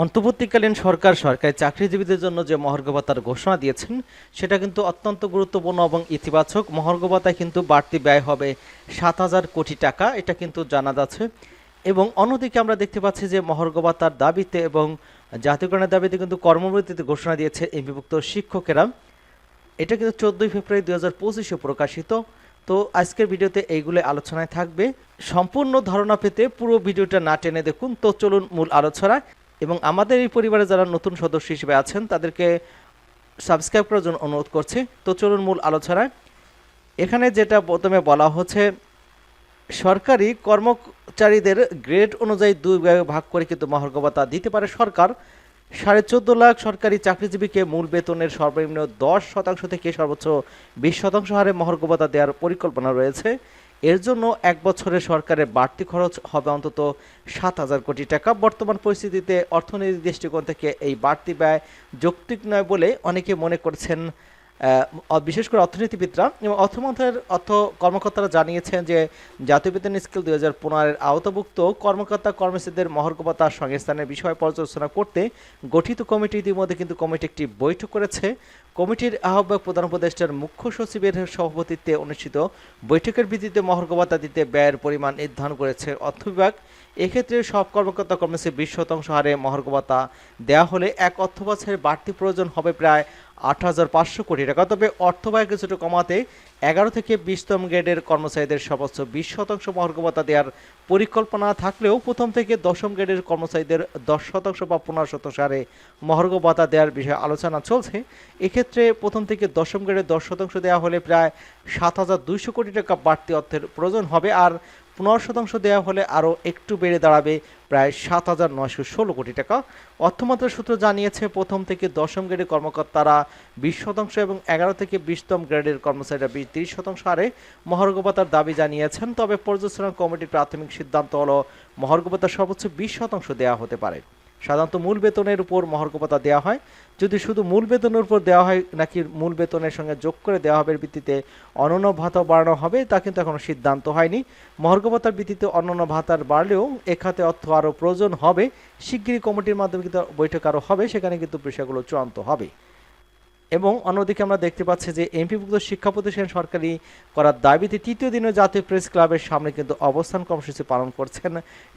অন্তর্বর্তীকালীন সরকার সরকারি চাকরিজীবীদের জন্য যে মহার্ঘ ভাতার ঘোষণা দিয়েছেন, সেটা কিন্তু অত্যন্ত গুরুত্বপূর্ণ এবং ইতিবাচক। মহার্ঘ ভাতায় কিন্তু বাড়তি ব্যয় হবে সাত হাজার কোটি টাকা, এটা কিন্তু জানা যাচ্ছে। এবং অন্যদিকে আমরা দেখতে পাচ্ছি যে মহার্ঘ ভাতার দাবিতে এবং জাতীয়করণের দাবিতে কিন্তু কর্মবিরতিতে ঘোষণা দিয়েছে এমপিভুক্ত শিক্ষকেরা। এটা কিন্তু চোদ্দোই ফেব্রুয়ারি দুই হাজার পঁচিশে প্রকাশিত। তো আজকের ভিডিওতে এইগুলো আলোচনায় থাকবে। সম্পূর্ণ ধারণা পেতে পুরো ভিডিওটা না টেনে দেখুন। তো চলুন মূল আলোচনায়। এবং আমাদের এই পরিবারে যারা নতুন সদস্য হিসেবে আছেন, তাদেরকে সাবস্ক্রাইব করার জন্য অনুরোধ করছি। তো চলুন মূল আলোচনায়। এখানে যেটা প্রথমে বলা হচ্ছে, সরকারি কর্মচারীদের গ্রেড অনুযায়ী দুই ভাগে ভাগ করে কিন্তু মহার্ঘ ভাতা দিতে পারে সরকার। সাড়ে চোদ্দ লাখ সরকারি চাকরিজীবীকে মূল বেতনের সর্বনিম্ন দশ শতাংশ থেকে সর্বোচ্চ বিশ শতাংশ হারে মহার্ঘ ভাতা দেওয়ার পরিকল্পনা রয়েছে। এর জন্য এক বছরে সরকারের বাড়তি খরচ হবে অন্তত সাত হাজার কোটি টাকা। বর্তমান পরিস্থিতিতে অর্থনৈতিক দৃষ্টিকোণ থেকে এই বাড়তি ব্যয় যৌক্তিক নয় বলে অনেকে মনে করছেন। বিশেষ করে অর্থনীতিবিদরা এবং অর্থমন্ত্রণের অর্থ কর্মকর্তারা জানিয়েছেন যে জাতীয় বেতন স্কেল দুই হাজার পনেরোর আওতাভুক্ত কর্মকর্তা কর্মচারীদের মহর্গবতা সংস্থানের বিষয় পর্যালোচনা করতে গঠিত কমিটি ইতিমধ্যে কিন্তু কমিটি একটি বৈঠক করেছে। কমিটির আহ্বায়ক প্রধান উপদেষ্টার মুখ্য সচিবের সভাপতিত্বে অনুষ্ঠিত বৈঠকের ভিত্তিতে মহর্গবতা দিতে ব্যয়ের পরিমাণ নির্ধারণ করেছে অর্থ বিভাগ। এক্ষেত্রে সব কর্মকর্তা কর্মচারী বিশ শতাংশ হারে মহর্গবতা দেওয়া হলে এক অর্থ বছরের বাড়তি প্রয়োজন হবে প্রায় আট হাজার পাঁচশো কোটি টাকা। তবে অর্থ ব্যয় কিছুটা কমাতে এগারো থেকে বিশতম গ্রেডের কর্মচারীদের সর্বোচ্চ বিশ শতাংশ মহর্গবতা দেওয়ার পরিকল্পনা থাকলেও প্রথম থেকে দশম গ্রেডের কর্মচারীদের দশ শতাংশ বা পনেরো শতাংশ হারে মহর্ঘ ভাতা দেওয়ার বিষয়ে আলোচনা চলছে। এক্ষেত্রে প্রথম থেকে দশম গ্রেডের দশ শতাংশ দেওয়া হলে প্রায় সাত হাজার দুইশো কোটি টাকা বাড়তি অর্থের প্রয়োজন হবে। আর পনেরো শতাংশ দেওয়া হলে আরও একটু বেড়ে দাঁড়াবে প্রায় সাত হাজার নয়শো ষোলো কোটি টাকা। অর্থমন্ত্রক সূত্র জানিয়েছে, প্রথম থেকে দশম গ্রেডের কর্মকর্তারা বিশ শতাংশ এবং এগারো থেকে বিশতম গ্রেডের কর্মচারীরা বিশ তিরিশ শতাংশ হারে মহার্ঘবতার দাবি জানিয়েছেন। তবে পর্যালোচনা কমিটির প্রাথমিক সিদ্ধান্ত হলো মহার্ঘবতার সর্বোচ্চ বিশ শতাংশ দেওয়া হতে পারে। সাধারণত মূল বেতনের উপর মহার্ঘবতা দেওয়া হয়। যদি শুধু মূল বেতনের উপর দেওয়া হয়, নাকি মূল বেতনের সঙ্গে যোগ করে দেওয়া হবে ভিত্তিতে অনন্য ভাতা বাড়ানো হবে, তা কিন্তু এখনও সিদ্ধান্ত হয়নি। মহার্ঘবতার ভিত্তিতে অন্যান্য ভাতার বাড়লেও এ খাতে অর্থ আরও প্রয়োজন হবে। শিগগিরই কমিটির মাধ্যমে কিন্তু বৈঠক আরও হবে, সেখানে কিন্তু বিষয়গুলো চূড়ান্ত হবে। এবং অন্যদিকে আমরা দেখতে পাচ্ছি যে এমপিভুক্ত শিক্ষা প্রতিষ্ঠান সরকারি করার দাবিতে তৃতীয় দিনে জাতীয় প্রেস ক্লাবের সামনে কিন্তু অবস্থান কর্মসূচি পালন করছেন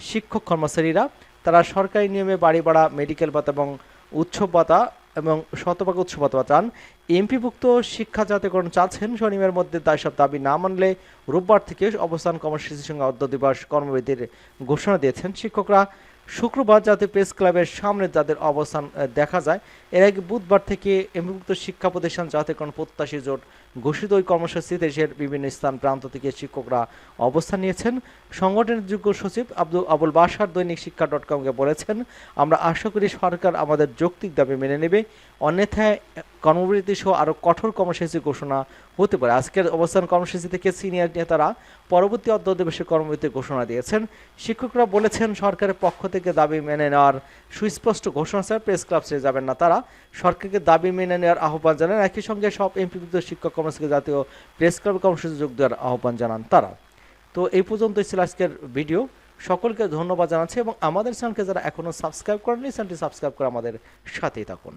শিক্ষক কর্মচারীরা। তারা সরকারি নিয়মে বাড়ি ভাড়া মেডিকেল ভাতা এবং উৎসব ভাতা এবং শতভাগ উৎসব ভাতা চান। এমপিভুক্ত শিক্ষা জাতীয়করণ চাচ্ছেন শনিবার মধ্যে, তাই সব দাবি না মানলে রোববার থেকে অবস্থান কর্মসূচির সঙ্গে অর্ধ দিবস কর্মবিধির ঘোষণা দিয়েছেন শিক্ষকরা। শুক্রবার জাতীয় প্রেস ক্লাবের সামনে যাদের অবস্থান দেখা যায়। এর আগে বুধবার থেকে এমপিভুক্ত শিক্ষা প্রতিষ্ঠান জাতীয়করণ প্রত্যাশী জোট ঘোষিত ওই কর্মসূচি দেশের বিভিন্ন স্থান, প্রান্ত থেকে শিক্ষকরা অবস্থান নিয়েছেন। সংগঠনের যুগ্ম সচিব আব্দুল আবুল বাসার দৈনিক শিক্ষা ডট কমকে বলেছেন, আমরা আশা করি সরকার আমাদের যৌক্তিক দাবি মেনে নেবে। অন্যথায় কর্মবিরতি সহ আরও কঠোর কর্মসূচি ঘোষণা হতে পারে। আজকের অবস্থান কর্মসূচি থেকে সিনিয়র নেতারা পরবর্তী অর্ধদিবসে কর্মবিরতি ঘোষণা দিয়েছেন। শিক্ষকরা বলেছেন, সরকারের পক্ষ থেকে দাবি মেনে নেওয়ার সুস্পষ্ট ঘোষণা ছাড়া প্রেস ক্লাব ছেড়ে যাবেন না তারা। সরকারকে দাবি মেনে নেওয়ার আহ্বান জানান। একই সঙ্গে সব এমপিভুক্ত শিক্ষক কর্মসূচি জাতীয় প্রেস ক্লাব কর্মসূচি যোগ দেওয়ার আহ্বান জানান তারা। তো এই পর্যন্তই ছিল আজকের ভিডিও। সকলকে ধন্যবাদ জানাচ্ছি এবং আমাদের চ্যানেলকে যারা এখনও সাবস্ক্রাইব করেননি, চ্যানেলটি সাবস্ক্রাইব করে আমাদের সাথেই থাকুন।